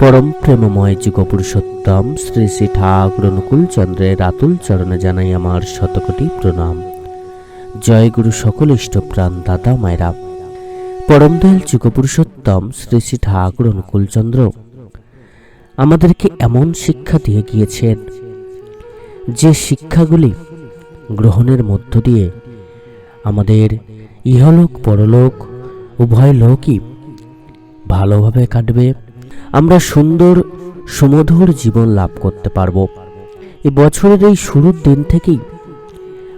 পরম প্রেমময় যুগপুরুষোত্তম শ্রী শ্রী ঠাকুর অনুকূল চন্দ্রের আতুল চরণে জানাই আমার শতকোটি প্রণাম। জয় গুরু সকল ইষ্টপ্রাণ দাদা মায়েরা। পরম দয়াল যুগপুরুষোত্তম শ্রী শ্রী ঠাকুর অনুকূল চন্দ্র, আমাদেরকে এমন শিক্ষা দিয়ে গিয়েছেন, যে শিক্ষাগুলি গ্রহণের মধ্য দিয়ে আমাদের ইহলোক পরলোক উভয় লোকই ভালোভাবে কাটবে আমরা সুন্দর, সুমধুর জীবন লাভ করতে পারব। এই বছরের এই শুরুর দিন থেকেই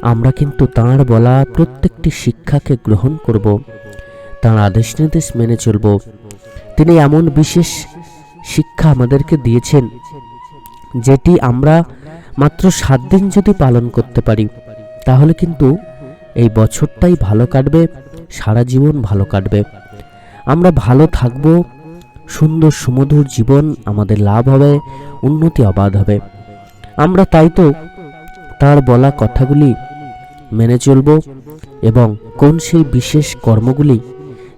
আমরা কিন্তু তাঁর বলা প্রত্যেকটি শিক্ষাকে গ্রহণ করব, তাঁর আদেশ নির্দেশ মেনে চলব। তিনি এমন বিশেষ শিক্ষা আমাদেরকে দিয়েছেন, যেটি আমরা মাত্র সাত দিন যদি পালন করতে পারি, তাহলে কিন্তু এই বছরটাই ভালো কাটবে, সারা জীবন ভালো কাটবে। আমরা ভালো থাকব সুন্দর সুমধুর জীবন আমাদের লাভ হবে, উন্নতি অবাধ হবে। আমরা তাই তো তার বলা কথাগুলি মেনে চলব এবং কোন সেই বিশেষ কর্মগুলি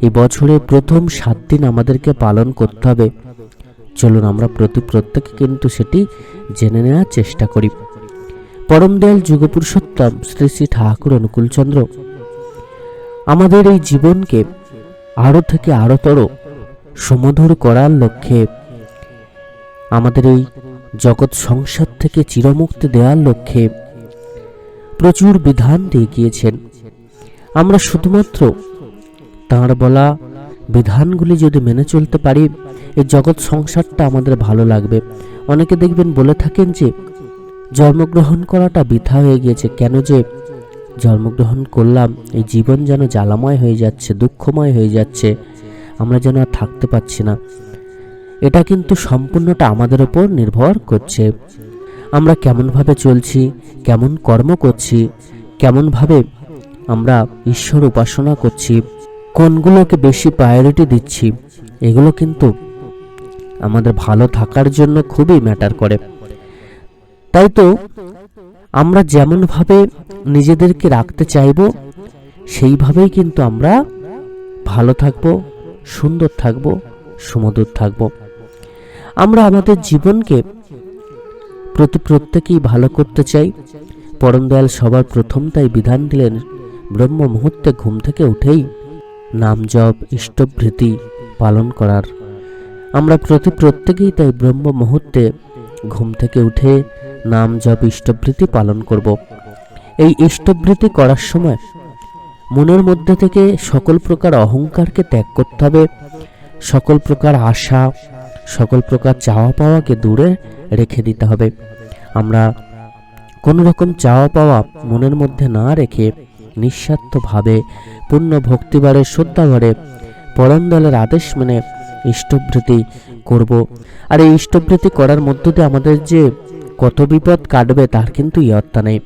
এই বছরের প্রথম সাত দিন আমাদেরকে পালন করতে হবে। চলুন আমরা প্রতি প্রত্যেকে কিন্তু সেটি জেনে নেওয়ার চেষ্টা করি। পরম দয়াল যুগপুরুষোত্তম শ্রী শ্রী ঠাকুর অনুকূলচন্দ্র, আমাদের এই জীবনকে আরও থেকে আরোতর সুমধুর করার লক্ষ্যে আমাদের এই জগৎ সংসার থেকে চিরমুক্তি দেওয়ার লক্ষ্যে প্রচুর বিধান দিয়ে গিয়েছেন। আমরা শুধুমাত্র তাঁর বলা বিধানগুলি যদি মেনে চলতে পারি এই জগৎ সংসারটা আমাদের ভালো লাগবে। অনেকে দেখবেন বলে থাকেন যে, জন্মগ্রহণ করাটা বৃথা হয়ে গিয়েছে। কেন যে জন্মগ্রহণ করলাম, এই জীবন যেন জ্বালাময় হয়ে যাচ্ছে, দুঃখময় হয়ে যাচ্ছে। আমরা যেন আর থাকতে পারছি না। এটা কিন্তু সম্পূর্ণটা আমাদের ওপর নির্ভর করছে। আমরা কেমনভাবে চলছি, কেমন কর্ম করছি, কেমনভাবে আমরা ঈশ্বর উপাসনা করছি, কোনগুলোকে বেশি প্রায়োরিটি দিচ্ছি, এগুলো কিন্তু আমাদের ভালো থাকার জন্য খুবই ম্যাটার করে। তাই তো আমরা যেমনভাবে নিজেদেরকে রাখতে চাইব, সেইভাবেই কিন্তু আমরা ভালো থাকব সুন্দর থাকব, সুমধুর থাকব। আমরা আমাদের জীবনকে প্রতি প্রত্যেকেই ভালো করতে চাই। পরম সবার প্রথম তাই বিধান দিলেন, ব্রহ্ম মুহূর্তে ঘুম থেকে উঠেই নাম জপ, ইষ্টভৃতি পালন করার। আমরা প্রতি প্রত্যেকেই তাই ব্রহ্ম মুহূর্তে ঘুম থেকে উঠে নাম জপ, ইষ্টভৃতি পালন করব। এই ইষ্টভৃতি করার সময় মনের মধ্যে থেকে সকল প্রকার অহংকারকে ত্যাগ করতে হবে। সকল প্রকার আশা, সকল প্রকার চাওয়া পাওয়াকে দূরে রেখে দিতে হবে। আমরা কোনো রকম চাওয়া পাওয়া মনের মধ্যে না রেখে নিঃস্বার্থভাবে, পূর্ণ ভক্তিবারে শ্রদ্ধাভরে পরম দলের আদেশ মেনে ইষ্টভৃতি করব। আর এই ইষ্টভৃতি করার মধ্য দিয়ে আমাদের যে কত বিপদ কাটবে তার কিন্তু ইয়ত্তা নেই।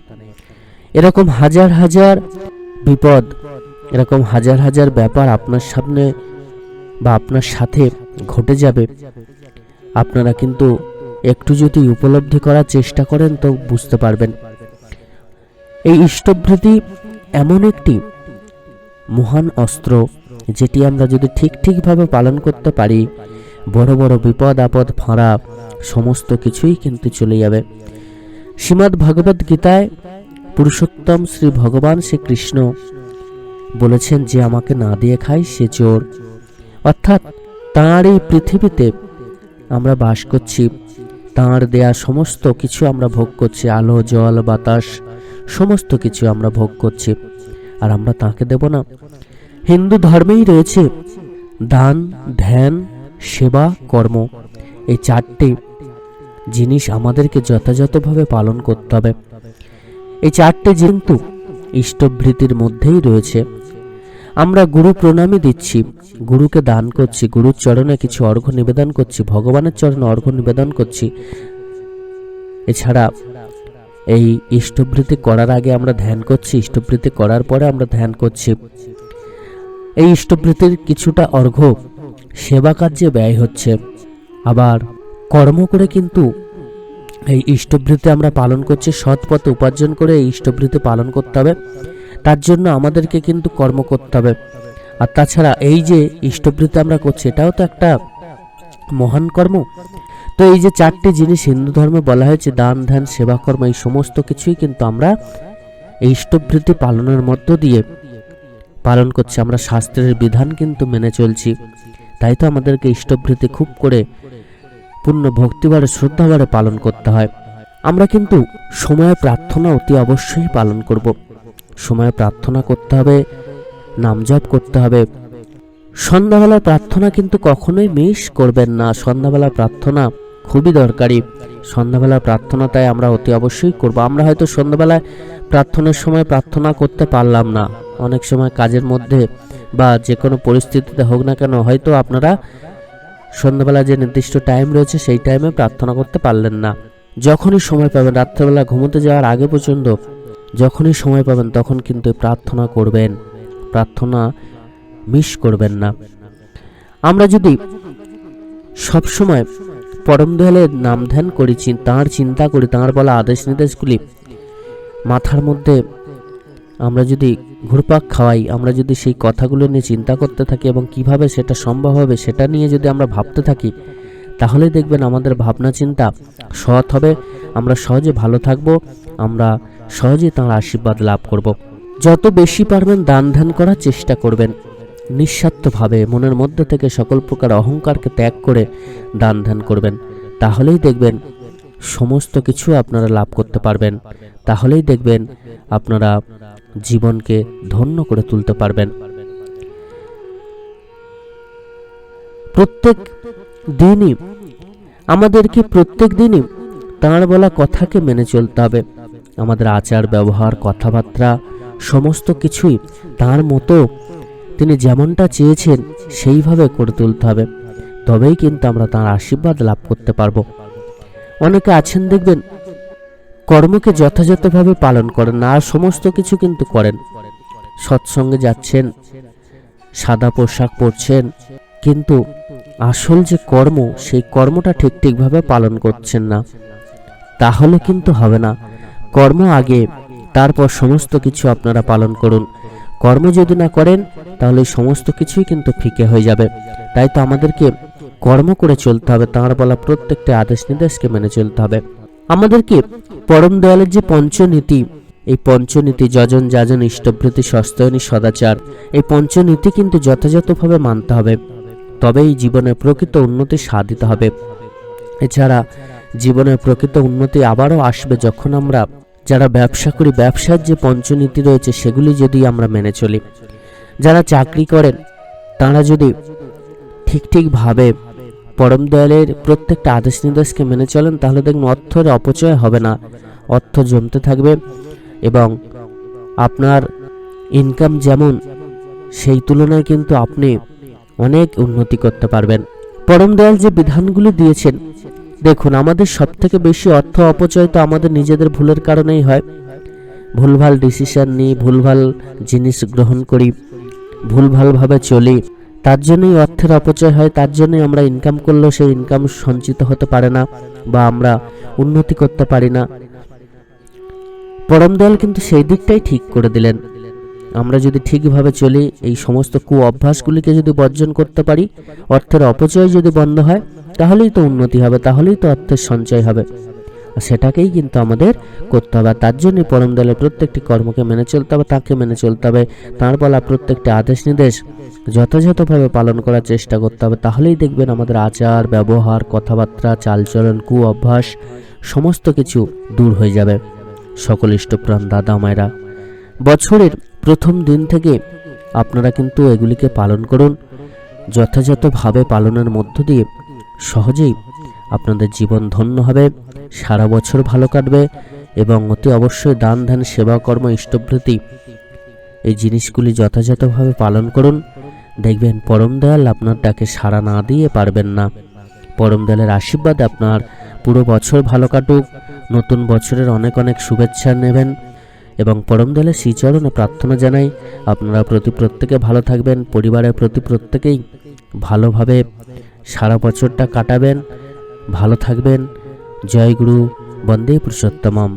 এরকম হাজার হাজার বিপদ। এরকম হাজার হাজার ব্যাপার আপনার সামনে বা আপনার সাথে ঘটে যাবে। আপনারা কিন্তু একটু যদি উপলব্ধি করার চেষ্টা করেন তো বুঝতে পারবেন। এই ইষ্টভৃতি এমন একটি মহান অস্ত্র যেটি আমরা যদি ঠিক ঠিকভাবে পালন করতে পারি, বড় বড় বিপদ, আপদ, ফাঁড়া, সমস্ত কিছুই কিন্তু চলে যাবে। শ্রীমদ্ ভগবদ গীতায় পুরুষোত্তম শ্রী ভগবান শ্রীকৃষ্ণ বলেছেন, যে আমাকে না দিয়ে খায়, সে চোর। অর্থাৎ তাঁর এই পৃথিবীতে আমরা বাস করছি। তাঁর দেয়া সমস্ত কিছু আমরা ভোগ করছি, আলো, জল, বাতাস, সমস্ত কিছু আমরা ভোগ করছি। আর আমরা তাকে দেব না। হিন্দু ধর্মেই রয়েছে দান, ধ্যান, সেবা, কর্ম। এই চারটি জিনিস আমাদেরকে যথাযথভাবে পালন করতে হবে। এই চারটে কিন্তু ইষ্টভৃতির মধ্যেই রয়েছে। আমরা গুরু প্রণামী দিচ্ছি, গুরুকে দান করছি, গুরুর চরণে কিছু অর্ঘ্য নিবেদন করছি, ভগবানের চরণে অর্ঘ্য নিবেদন করছি। এছাড়া এই ইষ্টভৃতি করার আগে আমরা ধ্যান করছি, ইষ্টভৃতি করার পরে আমরা ধ্যান করছি। এই ইষ্টভৃতির কিছুটা অর্ঘ্য সেবা কার্যে ব্যয় হচ্ছে। আবার কর্ম করে কিন্তু এই ইষ্টভৃতি আমরা পালন করছি, সৎ পথে উপার্জন করে এই ইষ্টভৃতি পালন করতে হবে। তার জন্য আমাদেরকে কিন্তু কর্ম করতে হবে। আর তাছাড়া এই যে ইষ্টভৃতি আমরা করছি, এটাও তো একটা মহান কর্ম। তো এই যে চারটি জিনিস হিন্দু ধর্মে বলা হয়েছে, দান, ধ্যান, সেবা, কর্ম, এই সমস্ত কিছুই কিন্তু আমরা এই ইষ্টবৃত্তি পালনের মধ্য দিয়ে পালন করছি। আমরা শাস্ত্রের বিধান কিন্তু মেনে চলছি। তাই তো আমাদেরকে ইষ্টবৃত্তি খুব করে পূর্ণ ভক্তিবারে শ্রদ্ধাবারে পালন করতে হয়। আমরা কিন্তু সময় প্রার্থনা অতি অবশ্যই পালন করব। সময় প্রার্থনা করতে হবে নাম জপ করতে হবে। সন্ধ্যাবেলার প্রার্থনা কিন্তু কখনোই মিস করবেন না। সন্ধ্যাবেলার প্রার্থনা খুবই দরকারি। সন্ধ্যাবেলার প্রার্থনা তাই আমরা অতি অবশ্যই করব। আমরা হয়তো সন্ধ্যাবেলায় প্রার্থনার সময় প্রার্থনা করতে পারলাম না। অনেক সময় কাজের মধ্যে বা যে কোনো পরিস্থিতিতে হোক না কেন, হয়তো আপনারা সন্ধ্যাবেলা যে নির্দিষ্ট টাইম রয়েছে সেই টাইমে প্রার্থনা করতে পারলেন না। যখনই সময় পাবেন, রাত্রেবেলা ঘুমোতে যাওয়ার আগে পর্যন্ত যখনই সময় পাবেন, তখন কিন্তু প্রার্থনা করবেন। প্রার্থনা মিস করবেন না। আমরা যদি সব সময় পরম দয়ালের নাম ধ্যান করি তাঁর চিন্তা করি, তাঁর বলা আদেশ নির্দেশগুলি মাথার মধ্যে আমরা যদি ঘুরপাক খাওয়াই, আমরা যদি সেই কথাগুলো নিয়ে চিন্তা করতে থাকি এবং কীভাবে সেটা সম্ভব হবে সেটা নিয়ে যদি আমরা ভাবতে থাকি, তাহলে দেখবেন আমাদের ভাবনা চিন্তা সৎ হবে, আমরা সহজে ভালো থাকব, আমরা সহজে তাঁর আশীর্বাদ লাভ করব। যত বেশি পারবেন দান ধ্যান করার চেষ্টা করবেন। নিঃস্বার্থভাবে মনের মধ্যে থেকে সকল প্রকার অহংকারকে ত্যাগ করে দান ধ্যান করবেন। তাহলেই দেখবেন সমস্ত কিছু আপনারা লাভ করতে পারবেন। তাহলেই দেখবেন আপনারা জীবনকে ধন্য করে তুলতে পারবেন। প্রত্যেক দিনই আমাদেরকে প্রত্যেক দিনই তাঁর বলা কথাকে মেনে চলতে হবে। আমাদের আচার, ব্যবহার, কথাবার্তা, সমস্ত কিছুই তার মতো তিনি যেমনটা চেয়েছেন সেইভাবে করে তুলতে হবে। তবেই কিন্তু আমরা তাঁর আশীর্বাদ লাভ করতে পারব। অনেকে আছেন দেখবেন কর্মকে যথাযথভাবে পালন করেন আর সমস্ত কিছু কিন্তু করেন। সৎসঙ্গে যাচ্ছেন, সাদা পোশাক পরছেন, কিন্তু আসল যে কর্ম, সেই কর্মটা ঠিক ঠিকভাবে পালন করছেন না। তাহলে কিন্তু হবে না। কর্ম আগে, তারপর সমস্ত কিছু আপনারা পালন করুন। কর্ম যদি না করেন, তাহলে সমস্ত কিছুই কিন্তু ফিকে হয়ে যাবে। তাই তো আমাদেরকে কর্ম করে চলতে হবে, তাঁর বলা প্রত্যেকটা আদেশ নির্দেশকে মেনে চলতে হবে। আমাদেরকে পরম দয়ালের যে পঞ্চনীতি, এই পঞ্চনীতি যজন যাজন ইষ্টভৃতি সস্তয়নী সদাচার, এই পঞ্চনীতি কিন্তু যথাযথভাবে মানতে হবে। তবেই জীবনের প্রকৃত উন্নতি সাধিত হবে। এছাড়া জীবনের প্রকৃত উন্নতি আবারও আসবে যখন আমরা, যারা ব্যবসা করি, ব্যবসার যে পঞ্চনীতি রয়েছে, সেগুলি যদি আমরা মেনে চলি। যারা চাকরি করেন, তারা যদি ঠিক ঠিকভাবে পরম দয়ালের প্রত্যেকটা আদেশ নির্দেশকে মেনে চলেন, তাহলে দেখবেন অর্থের অপচয় হবে না। অর্থ জমতে থাকবে এবং আপনার ইনকাম যেমন সেই তুলনায় কিন্তু আপনি অনেক উন্নতি করতে পারবেন। পরম দয়াল যে বিধানগুলি দিয়েছেন, দেখুন, আমাদের সব থেকে বেশি অর্থ অপচয় তো আমাদের নিজেদের ভুলের কারণেই হয়। ভুলভাল ডিসিশন নিই, ভুলভাল জিনিস গ্রহণ করি, ভুলভালভাবে চলি তার জন্যই অর্থের অপচয় হয়, তার জন্যই আমরা ইনকাম করলেও সেই ইনকাম সঞ্চিত হতে পারে না বা আমরা উন্নতি করতে পারি না। পরম দয়াল কিন্তু সেই দিকটাই ঠিক করে দিলেন। আমরা যদি ঠিকভাবে চলি, এই সমস্ত কু অভ্যাসগুলিকে যদি বর্জন করতে পারি, অর্থের অপচয় যদি বন্ধ হয়, তাহলেই তো উন্নতি হবে, তাহলেই তো অর্থের সঞ্চয় হবে। সেটাকেই কিন্তু আমাদের করতে হবে তার জন্যই পরম দলের প্রত্যেকটি কর্মকে মেনে চলতে হবে, তাকে মেনে চলতে হবে। তাঁর বলা প্রত্যেকটি আদেশ নির্দেশ যথাযথভাবে পালন করার চেষ্টা করতে হবে। তাহলেই দেখবেন আমাদের আচার, ব্যবহার, কথাবার্তা, চালচলন কু অভ্যাস সমস্ত কিছু দূর হয়ে যাবে। সকল ইষ্টপ্রাণ দাদা মায়েরা, বছরের প্রথম দিন থেকে আপনারা কিন্তু এগুলিকে পালন করুন। যথাযথভাবে পালনের মধ্য দিয়ে সহজেই আপনাদের জীবন ধন্য হবে। সারা বছর ভালো কাটবে এবং অতি অবশ্যই দান, ধ্যান, সেবা, কর্ম ইষ্টভৃতি এই জিনিসগুলি যথাযথভাবে পালন করুন। দেখবেন পরম দয়াল আপনার ডাকে সাড়া না দিয়ে পারবেন না। পরম দয়ালের আশীর্বাদ আপনার পুরো বছর ভালো কাটুক, নতুন বছরের অনেক অনেক শুভেচ্ছা নেবেন এবং পরম দয়ালের শ্রীচরণে প্রার্থনা জানাই, আপনারা প্রতি প্রত্যেকে ভালো থাকবেন, পরিবারের প্রতি প্রত্যেকেই ভালোভাবে সারা বছরটা কাটাবেন, ভালো থাকবেন। জয় গুরু, বন্দে পুরুষোত্তমম।